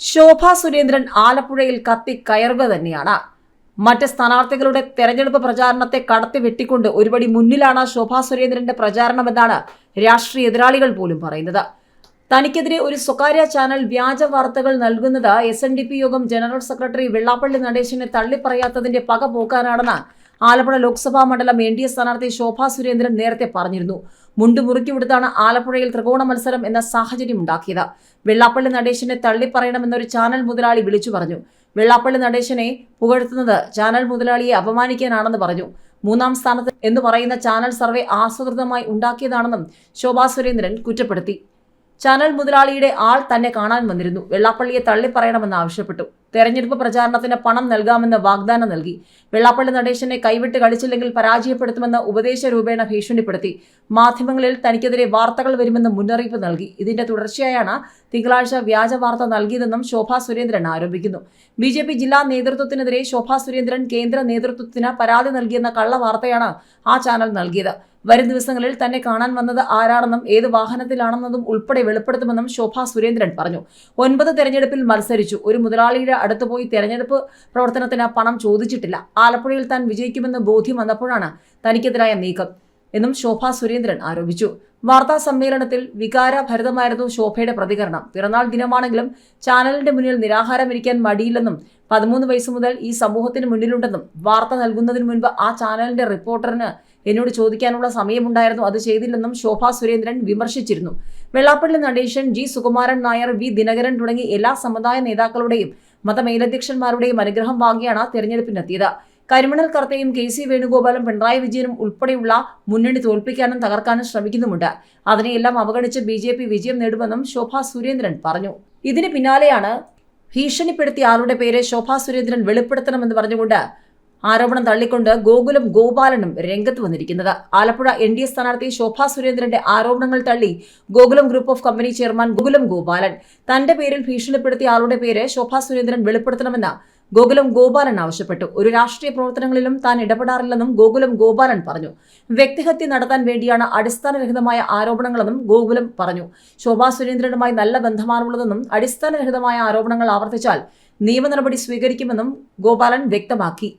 ശോഭ സുരേന്ദ്രൻ ആലപ്പുഴയിൽ കത്തി കയറുക തന്നെയാണ്. മറ്റ് സ്ഥാനാർത്ഥികളുടെ തെരഞ്ഞെടുപ്പ് പ്രചാരണത്തെ കടത്തി വെട്ടിക്കൊണ്ട് ഒരുപടി മുന്നിലാണ് ശോഭ സുരേന്ദ്രന്റെ പ്രചാരണമെന്നാണ് രാഷ്ട്രീയ എതിരാളികൾ പോലും പറയുന്നത്. തനിക്കെതിരെ ഒരു സ്വകാര്യ ചാനൽ വ്യാജ വാർത്തകൾ നൽകുന്നത് S Yogam general secretary Vellappally നടേശനെ തള്ളിപ്പറയാത്തതിന്റെ പക പോക്കാനാണെന്ന് ആലപ്പുഴ ലോക്സഭാ മണ്ഡലം എൻ ഡി എ സ്ഥാനാർത്ഥി ശോഭാ സുരേന്ദ്രൻ നേരത്തെ പറഞ്ഞിരുന്നു. മുണ്ട് മുറുക്കി വിടുത്താണ് ആലപ്പുഴയിൽ ത്രികോണ മത്സരം എന്ന സാഹചര്യം ഉണ്ടാക്കിയത്. വെള്ളാപ്പള്ളി നടേശനെ തള്ളിപ്പറയണമെന്നൊരു ചാനൽ മുതലാളി വിളിച്ചു പറഞ്ഞു. വെള്ളാപ്പള്ളി നടേശനെ പുകഴ്ത്തുന്നത് ചാനൽ മുതലാളിയെ അപമാനിക്കാനാണെന്ന് പറഞ്ഞു. മൂന്നാം സ്ഥാനത്ത് എന്ന് പറയുന്ന ചാനൽ സർവേ ആസൂത്രിതമായി ഉണ്ടാക്കിയതാണെന്നും ശോഭാ സുരേന്ദ്രൻ കുറ്റപ്പെടുത്തി. ചാനൽ മുതലാളിയുടെ ആൾ തന്നെ കാണാൻ വന്നിരുന്നു. വെള്ളാപ്പള്ളിയെ തള്ളിപ്പറയണമെന്ന് ആവശ്യപ്പെട്ടു. തെരഞ്ഞെടുപ്പ് പ്രചാരണത്തിന് പണം നൽകാമെന്ന് വാഗ്ദാനം നൽകി. വെള്ളാപ്പള്ളി നടേശനെ കൈവിട്ട് കളിച്ചില്ലെങ്കിൽ പരാജയപ്പെടുത്തുമെന്ന് ഉപദേശ രൂപേണ ഭീഷണിപ്പെടുത്തി. മാധ്യമങ്ങളിൽ തനിക്കെതിരെ വാർത്തകൾ വരുമെന്ന് മുന്നറിയിപ്പ് നൽകി. ഇതിന്റെ തുടർച്ചയായാണ് തിങ്കളാഴ്ച വ്യാജ വാർത്ത നൽകിയതെന്നും ശോഭാ സുരേന്ദ്രൻ ആരോപിക്കുന്നു. ബി ജെ പി ജില്ലാ നേതൃത്വത്തിനെതിരെ ശോഭാ സുരേന്ദ്രൻ കേന്ദ്ര നേതൃത്വത്തിന് പരാതി നൽകിയെന്ന കള്ള വാർത്തയാണ് ആ ചാനൽ നൽകിയത്. വരും ദിവസങ്ങളിൽ തന്നെ കാണാൻ വന്നത് ആരാണെന്നും ഏത് വാഹനത്തിലാണെന്നതും ഉൾപ്പെടെ വെളിപ്പെടുത്തുമെന്നും ശോഭ സുരേന്ദ്രൻ പറഞ്ഞു. ഒൻപത് തെരഞ്ഞെടുപ്പിൽ മത്സരിച്ചു. ഒരു മുതലാളിയുടെ അടുത്ത് പോയി തെരഞ്ഞെടുപ്പ് പ്രവർത്തനത്തിന് പണം ചോദിച്ചിട്ടില്ല. ആലപ്പുഴയിൽ താൻ വിജയിക്കുമെന്ന് ബോധ്യം വന്നപ്പോഴാണ് തനിക്കെതിരായ നീക്കം എന്നും ശോഭ സുരേന്ദ്രൻ ആരോപിച്ചു. വാർത്താ സമ്മേളനത്തിൽ വികാരഭരിതമായിരുന്നു ശോഭയുടെ പ്രതികരണം. പിറന്നാൾ ദിനമാണെങ്കിലും ചാനലിന്റെ മുന്നിൽ നിരാഹാരമിരിക്കാൻ മടിയില്ലെന്നും പതിമൂന്ന് വയസ്സ് മുതൽ ഈ സമൂഹത്തിന് മുന്നിലുണ്ടെന്നും വാർത്ത നൽകുന്നതിന് മുൻപ് ആ ചാനലിന്റെ റിപ്പോർട്ടറിന് എന്നോട് ചോദിക്കാനുള്ള സമയമുണ്ടായിരുന്നു. അത് ചെയ്തില്ലെന്നും ശോഭ സുരേന്ദ്രൻ വിമർശിച്ചിരുന്നു. വെള്ളാപ്പള്ളി നടേശൻ ജി. സുകുമാരൻ നായർ വി. ദിനകരൻ തുടങ്ങി എല്ലാ സമുദായ നേതാക്കളുടെയും മതമേലധ്യക്ഷന്മാരുടെയും അനുഗ്രഹം വാങ്ങിയാണ് തെരഞ്ഞെടുപ്പിനെത്തിയത്. കരിമണൽ കർത്തയും കെ. സി. വേണുഗോപാലും പിണറായി വിജയനും ഉൾപ്പെടെയുള്ള മുന്നണി തോൽപ്പിക്കാനും തകർക്കാനും ശ്രമിക്കുന്നുമുണ്ട്. അതിനെയെല്ലാം അവഗണിച്ച് ബി. ജെ. പി വിജയം നേടുമെന്നും ശോഭ സുരേന്ദ്രൻ പറഞ്ഞു. ഇതിന് പിന്നാലെയാണ് ഭീഷണിപ്പെടുത്തിയ ആളുടെ പേര് ശോഭ സുരേന്ദ്രൻ വെളിപ്പെടുത്തണമെന്ന് പറഞ്ഞുകൊണ്ട് ആരോപണം തള്ളിക്കൊണ്ട് ഗോകുലം ഗോപാലനും രംഗത്ത് വന്നിരിക്കുന്നത്. ആലപ്പുഴ എൻ ഡി എ സ്ഥാനാർത്ഥി ശോഭാ സുരേന്ദ്രന്റെ ആരോപണങ്ങൾ തള്ളി Gokulam group of company chairman Gokulam Gopalan. തന്റെ പേരിൽ ഭീഷണിപ്പെടുത്തിയ ആളുടെ പേര് ശോഭാ സുരേന്ദ്രൻ വെളിപ്പെടുത്തണമെന്ന് ഗോകുലം ഗോപാലൻ ആവശ്യപ്പെട്ടു. ഒരു രാഷ്ട്രീയ പ്രവർത്തനങ്ങളിലും താൻ ഇടപെടാറില്ലെന്നും ഗോകുലം ഗോപാലൻ പറഞ്ഞു. വ്യക്തിഹത്യ നടത്താൻ വേണ്ടിയാണ് അടിസ്ഥാനരഹിതമായ ആരോപണങ്ങളെന്നും ഗോകുലം പറഞ്ഞു. ശോഭാ സുരേന്ദ്രനുമായി നല്ല ബന്ധമാണുള്ളതെന്നും അടിസ്ഥാനരഹിതമായ ആരോപണങ്ങൾ ആവർത്തിച്ചാൽ നിയമ നടപടി സ്വീകരിക്കുമെന്നും ഗോപാലൻ വ്യക്തമാക്കി.